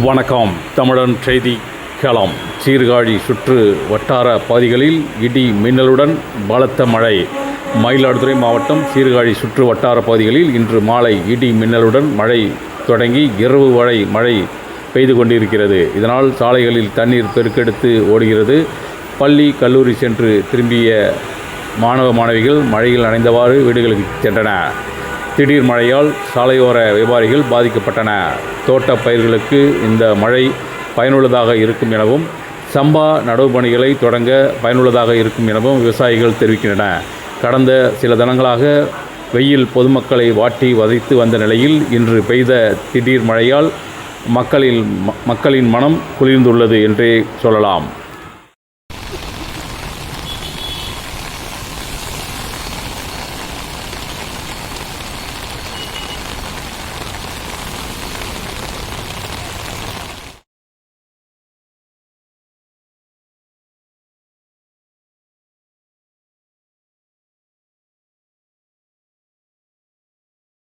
வணக்கம். தமிழன் செய்தி களம். சீர்காழி சுற்று வட்டார பகுதிகளில் இடி மின்னலுடன் பலத்த மழை. மயிலாடுதுறை மாவட்டம் சீர்காழி சுற்று வட்டார பகுதிகளில் இன்று மாலை இடி மின்னலுடன் மழை தொடங்கி இரவு வரை மழை பெய்து கொண்டிருக்கிறது. இதனால் சாலைகளில் தண்ணீர் பெருக்கெடுத்து ஓடுகிறது. பள்ளி கல்லூரி சென்று திரும்பிய மாணவ மாணவிகள் மழையில் நனைந்தவாறு வீடுகளுக்கு சென்றன திடீர் மழையால் சாலையோர வியாபாரிகள் பாதிக்கப்பட்டன. தோட்டப் பயிர்களுக்கு இந்த மழை பயனுள்ளதாக இருக்கும் எனவும் சம்பா நடவு பணிகளை தொடங்க பயனுள்ளதாக இருக்கும் எனவும் விவசாயிகள் தெரிவிக்கின்றன. கடந்த சில தினங்களாக வெயில் பொதுமக்களை வாட்டி வதைத்து வந்த நிலையில் இன்று பெய்த திடீர் மழையால் மக்களில் மக்களின் மனம் குளிர்ந்துள்ளது என்றே சொல்லலாம்.